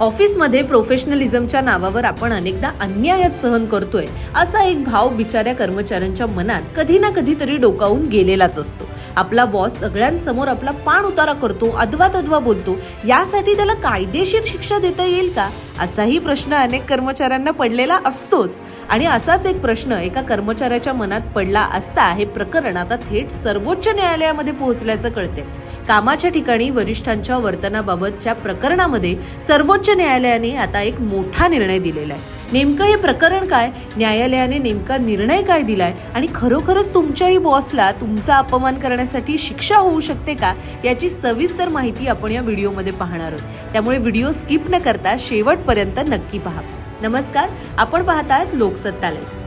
ऑफिसमध्ये प्रोफेशनलिझमच्या नावावर आपण अनेकदा अन्यायात सहन करतोय असा एक भाव बिचाऱ्या कर्मचाऱ्यांच्या मनात कधी ना कधीतरी डोकावून गेलेलाच असतो. आपला बॉस सगळ्यांसमोर आपला पाण उतारा करतो अधवा तधवा बोलतो. यासाठी त्याला कायदेशीर शिक्षा देता येईल का? असाही प्रश्न अनेक कर्मचाऱ्यांना पडलेला असतोच. आणि असाच एक प्रश्न एका कर्मचाऱ्याच्या मनात पडला असता हे प्रकरण आता थेट सर्वोच्च न्यायालयामध्ये पोहोचल्याचं कळते कामाच्या ठिकाणी वरिष्ठांच्या वर्तनाबाबतच्या प्रकरणामध्ये सर्वोच्च न्यायालयाने आता एक मोठा निर्णय दिलेला आहे. नेमकं हे प्रकरण काय? न्यायालयाने नेमका निर्णय काय दिलाय? आणि खरोखरच तुमच्याही बॉसला तुमचा अपमान करण्यासाठी शिक्षा होऊ शकते का? याची सविस्तर माहिती आपण या व्हिडिओमध्ये पाहणार आहोत. त्यामुळे व्हिडिओ स्किप न करता शेवटपर्यंत नक्की पहा. नमस्कार आपण पाहत आहात लोकसत्तालय.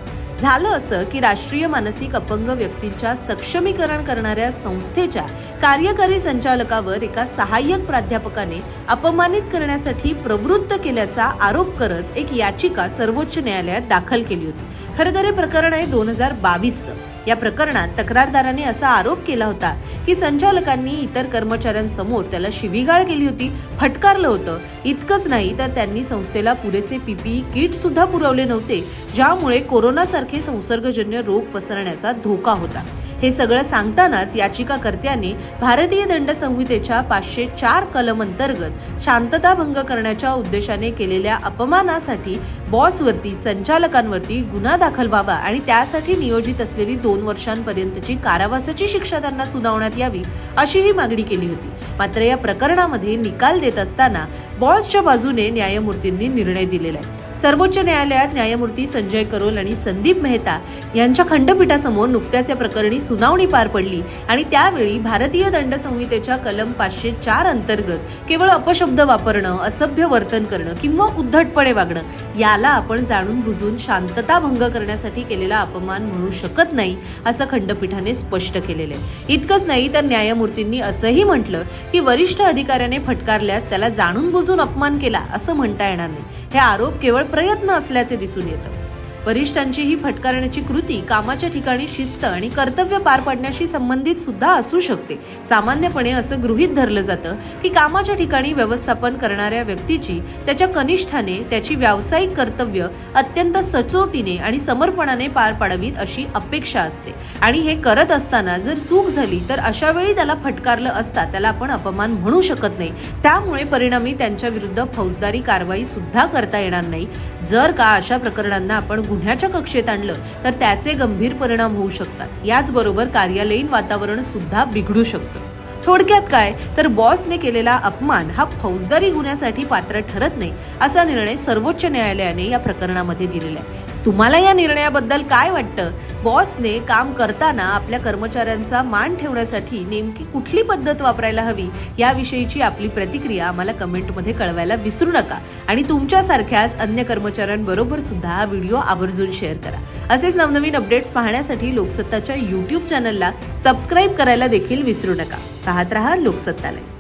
झालं असं की राष्ट्रीय मानसिक अपंग व्यक्तींच्या सक्षमीकरण करणाऱ्या संस्थेच्या कार्यकारी संचालकावर एका सहाय्यक प्राध्यापकाने अपमानित करण्यासाठी प्रवृत्त केल्याचा आरोप करत एक याचिका सर्वोच्च न्यायालयात दाखल केली होती. खरं तर हे प्रकरण आहे दोन हजार बावीसचं. या प्रकरणात तक्रारदाराने असा आरोप केला होता की संचालकांनी इतर कर्मचाऱ्यांसमोर त्याला शिवीगाळ केली होती फटकारलं होतं. इतकंच नाही तर त्यांनी संस्थेला पुरेसे पीपीई किट सुद्धा पुरवले नव्हते ज्यामुळे कोरोनासारखे संसर्गजन्य रोग पसरण्याचा धोका होता. हे सगळं सांगतानाच याचिकाकर्त्याने भारतीय दंड संहितेच्या पाचशे चार कलम अंतर्गत शांतता भंग करण्याच्या उद्देशाने केलेल्या अपमानासाठी बॉसवरती संचालकांवरती गुन्हा दाखल व्हावा आणि त्यासाठी नियोजित असलेली दोन वर्षांपर्यंतची कारावासाची शिक्षा त्यांना सुनावण्यात यावी अशीही मागणी केली होती. मात्र या प्रकरणामध्ये निकाल देत असताना बॉसच्या बाजूने न्यायमूर्तींनी निर्णय दिलेला आहे. सर्वोच्च न्यायालयात न्यायमूर्ती संजय करोल आणि संदीप मेहता यांच्या खंडपीठासमोर नुकत्याच या प्रकरणी सुनावणी पार पडली आणि त्यावेळी भारतीय दंड संहितेच्या कलम पाचशे चार अंतर्गत केवळ अपशब्द वापरणं असभ्य वर्तन करणं किंवा उद्धटपणे वागणं याला आपण जाणून बुजून शांतता भंग करण्यासाठी केलेला अपमान म्हणू शकत नाही असं खंडपीठाने स्पष्ट केलेलं आहे. इतकंच नाही तर न्यायमूर्तींनी असंही म्हटलं की वरिष्ठ अधिकाऱ्याने फटकारल्यास त्याला जाणून बुजून अपमान केला असं म्हणता येणार नाही. हे आरोप केवळ प्रयत्न असल्याचे दिसून येतं. वरिष्ठांची ही फटकारण्याची कृती कामाच्या ठिकाणी शिस्त आणि कर्तव्य पार पाडण्याशी संबंधित सुद्धा असू शकते. सामान्यपणे असं गृहीत धरलं जातं की कामाच्या ठिकाणी व्यवस्थापन करणाऱ्या व्यक्तीची त्याच्या कनिष्ठाने त्याची व्यावसायिक कर्तव्य अत्यंत सचोटीने आणि समर्पणाने पार पाडावीत अशी अपेक्षा असते. आणि हे करत असताना जर चूक झाली तर अशा वेळी त्याला फटकारलं असता त्याला आपण अपमान म्हणू शकत नाही. त्यामुळे परिणामी त्यांच्या विरुद्ध फौजदारी कारवाई सुद्धा करता येणार नाही. जर का अशा प्रकरणांना आपण गुन्ह्याच्या कक्षेत आणलं तर त्याचे गंभीर परिणाम होऊ शकतात. याचबरोबर कार्यालयीन वातावरण सुद्धा बिघडू शकतं. थोडक्यात काय? तर बॉसने केलेला अपमान हा फौजदारी गुन्ह्यासाठी पात्र ठरत नाही असा निर्णय सर्वोच्च न्यायालयाने या प्रकरणामध्ये दिलेला आहे. तुम्हाला या निर्णयाबद्दल काय वाटतं? बॉसने काम करताना आपल्या कर्मचाऱ्यांचा मान ठेवण्यासाठी नेमकी कुठली पद्धत वापरायला हवी? याविषयीची आपली प्रतिक्रिया आम्हाला कमेंटमध्ये कळवायला विसरू नका. आणि तुमच्यासारख्याच अन्य कर्मचाऱ्यांबरोबर सुद्धा हा व्हिडिओ आवर्जून शेअर करा. असेच नवनवीन अपडेट्स पाहण्यासाठी लोकसत्ताच्या यूट्यूब चॅनलला सबस्क्राईब करायला देखील विसरू नका. पाहत रहा लोकसत्तालय.